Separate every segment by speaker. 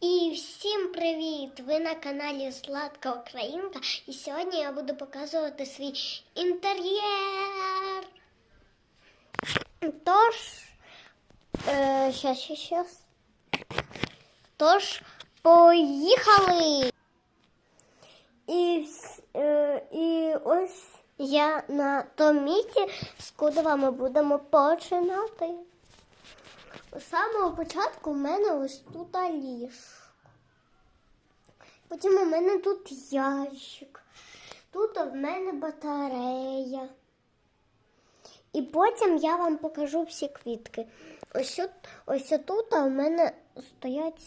Speaker 1: І всім привіт! Ви на каналі Сладка Українка. І сьогодні я буду показувати свій інтер'єр. Тож, е, щас, щас, щас. Тож, поїхали! І, е, і ось я на тому місці, з куди ми будемо починати. З самого початку в мене ось тут ліжко. Потім у мене тут ящик. Тут в мене батарея. І потім я вам покажу всі квітки. Ось, ось тут у мене стоять.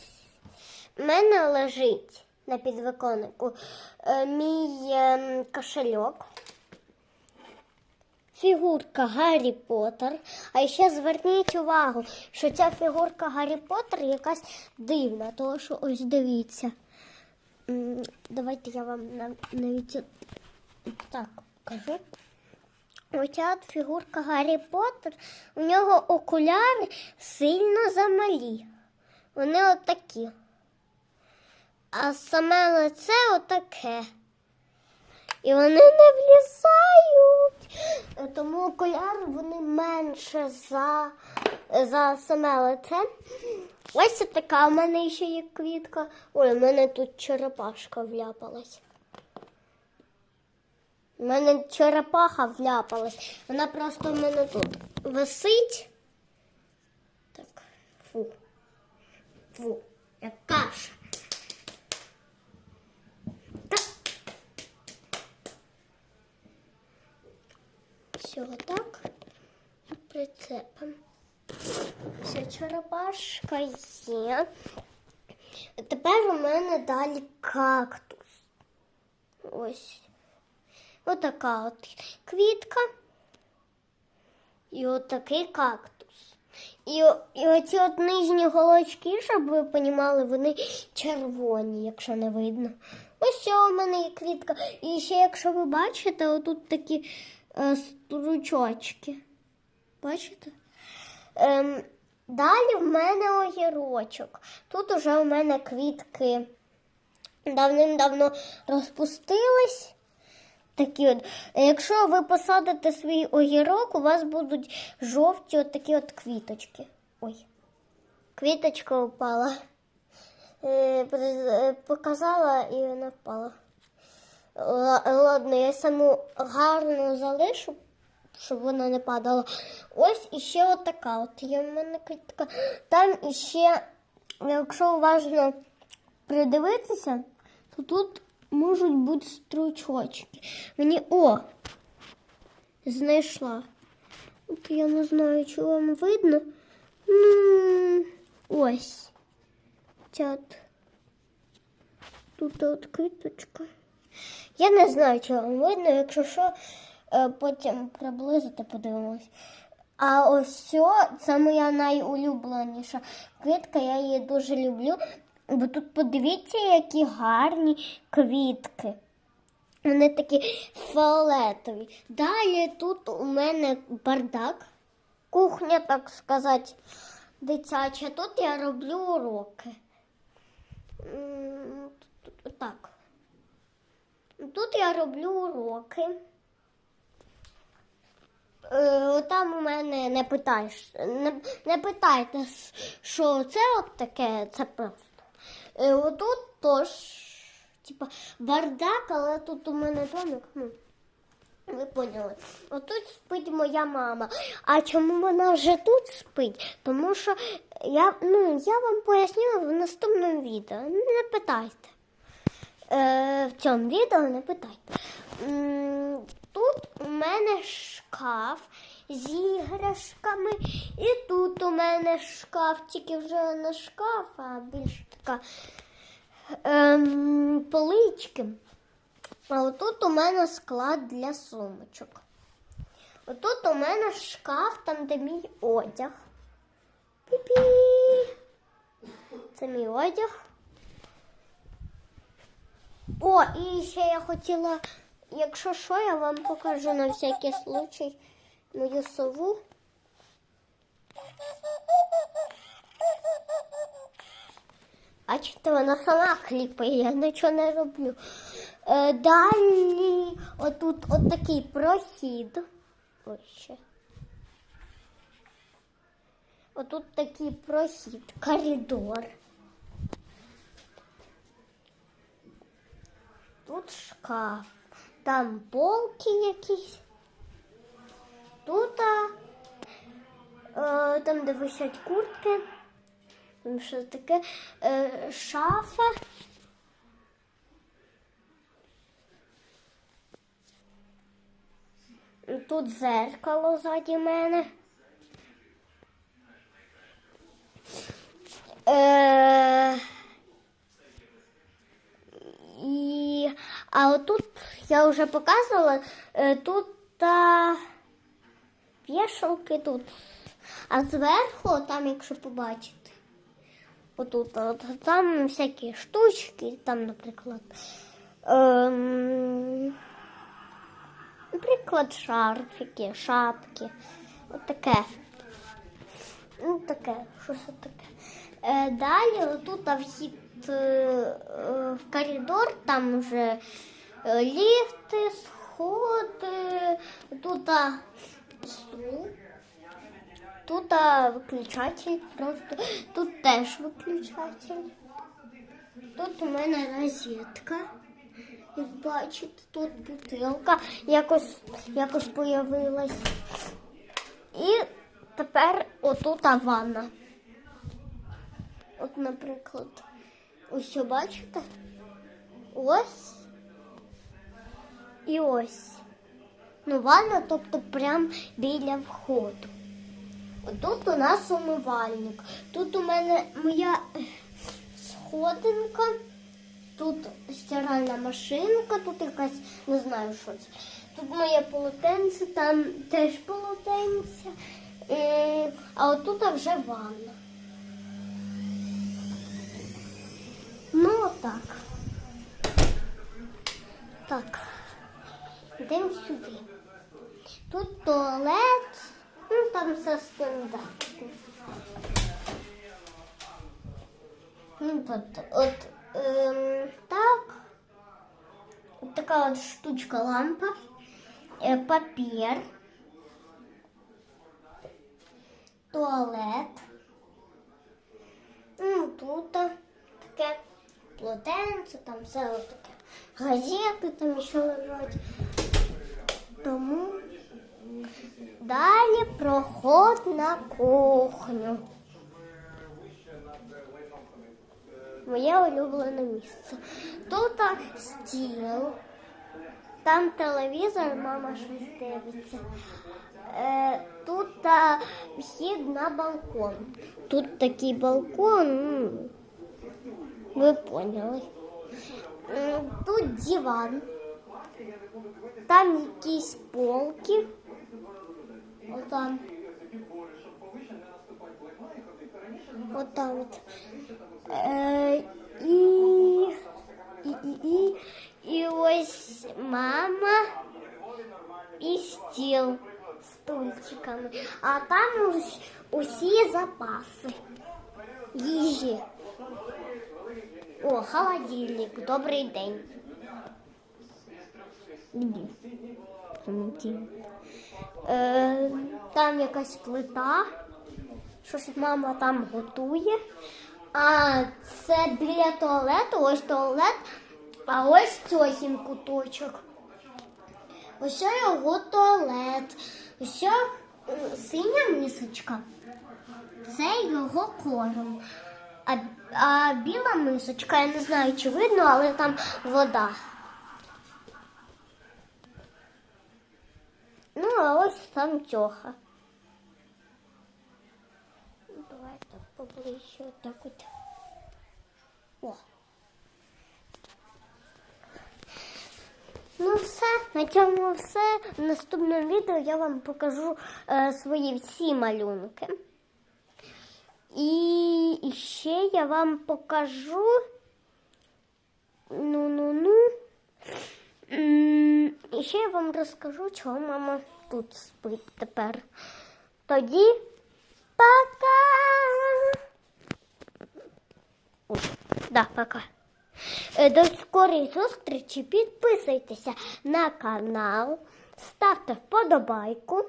Speaker 1: У мене лежить на підвиконнику е, мій е, кошельок фігурка Гаррі Поттер. А ще зверніть увагу, що ця фігурка Гаррі Поттер якась дивна, тому що ось дивіться. Давайте я вам навіть так покажу. Оця фігурка Гаррі Поттер, у нього окуляри сильно замалі. Вони отакі. А саме лице отаке. І вони не влізають. Е, Тому окуляри вони менше за, за саме лице. Ось така у мене ще є квітка. Ой, у мене тут черепашка вляпалась. У мене черепаха вляпалась. Вона просто в мене тут висить. Так, фу. Фу, як каша. Все так. Прицепом. Все, черепашка є. Тепер у мене далі кактус. Ось. Отака от квітка. І отакий кактус. І, і оці от нижні голочки, щоб ви понімали, вони червоні, якщо не видно. Ось у мене є квітка. І ще, якщо ви бачите, отут такі стручочки. Бачите? Ем, далі в мене огірочок. Тут уже у мене квітки давним-давно розпустились. Такі от. Якщо ви посадите свій огірок, у вас будуть жовті от такі от квіточки. Ой, квіточка впала. Е, е, показала і вона впала. Ла- Ладно, я саму гарну залишу, щоб вона не падала. Ось іще отака. От є в мене квітка. Там іще, якщо уважно придивитися, то тут можуть бути стручочки. Мені о! Знайшла. От я не знаю, чи вам видно. Ну, ось. Тут от квіточка. Я не знаю, чи вам видно, якщо що, е, потім приблизити подивимось. А ось цьо, це моя найулюбленіша квітка, я її дуже люблю. Бо тут подивіться, які гарні квітки. Вони такі фіолетові. Далі тут у мене бардак, кухня, так сказати, дитяча. Тут я роблю уроки. Так. Тут я роблю уроки. Е, Там у мене не питаєш, не, не питайте, що це от таке, це просто. Е, Отут теж, типа, бардак, але тут у мене домик. Ну, ви поняли. Отут спить моя мама. А чому вона вже тут спить? Тому що я, ну, я вам поясню в наступному відео. Не питайте. Е, в цьому відео не питайте. Тут у мене шкаф з іграшками, і тут у мене шкаф, тільки вже не шкаф, а більш така ем, полички. А отут у мене склад для сумочок. Отут у мене шкаф, там де мій одяг. Пі-пі. Це мій одяг. О, і ще я хотіла, якщо що, я вам покажу на всякий случай мою сову. Бачите, вона сама кліпає, я нічого не роблю. Е, далі отут от такий прохід. Ось ще. Отут такий прохід, коридор. Тут шкаф, там полки якісь. Тут а, е, там, де висять куртки, там що таке е, шафа. Тут зеркало ззаді мене. Е, і, а отут я вже показувала, е, тут та вішалки тут. А зверху, там, якщо побачите, отут, от, там всякі штучки, там, наприклад, ем, наприклад, шарфики, шапки. От. Ну, таке, що це таке. Е, далі тут вхід е, е, в коридор, там вже е, ліфти, сходи, тут стул, тут виключатель просто, тут теж виключатель. Тут у мене розетка. Як бачите, тут бутилка якось, якось появилась. І тепер отута ванна. От, наприклад, ось бачите? Ось і ось. Ну, ванна, тобто прям біля входу. Тут у нас умивальник. Тут у мене моя сходинка, тут стиральна машинка, тут якась, не знаю, що це. Тут моє полотенце, там теж полотенце, а отут вже ванна. Отак. Так. Йдемо сюди. Тут туалет, ну там все стандартно. Ну, тут от ем, так. От така от штучка лампа, е, папір, туалет. Ну, тут таке полотенце, там все таке. Газети там ще лежать. Тому далі проход на кухню. Моє улюблене місце. Тут стіл, там телевізор, мама щось дивиться. Е, тут вхід на балкон. Тут такий балкон. м, Ви поняли. М, Тут диван. Там якісь полки. Отам. Отам от. Е, і, і, і, і, і ось мама і стіл з стульчиками. А там ус- усі запаси їжі. О, холодильник. Добрий день. Е, там якась плита. Щось мама там готує. А це біля туалету, ось туалет, а ось цьогін куточок. Ось його туалет. Ось синя мисочка. Це його корм. А, а біла мисочка, я не знаю, чи видно, але там вода. Ну, а ось там тьоха. Давайте поближче отак от. О. Ну все, на цьому все. В наступному відео я вам покажу е, свої всі малюнки. І, ще я вам покажу. Ну-ну-ну. І ще я вам розкажу, чого мама тут спить тепер. Тоді пока! Да, пока. Е, До скорої зустрічі. Підписуйтеся на канал, ставте вподобайку,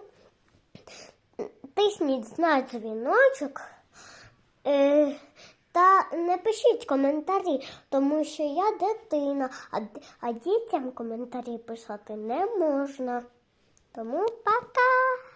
Speaker 1: тисніть на дзвіночок. Е, та не пишіть коментарі, тому що я дитина, а, а дітям коментарі писати не можна. Тому пока!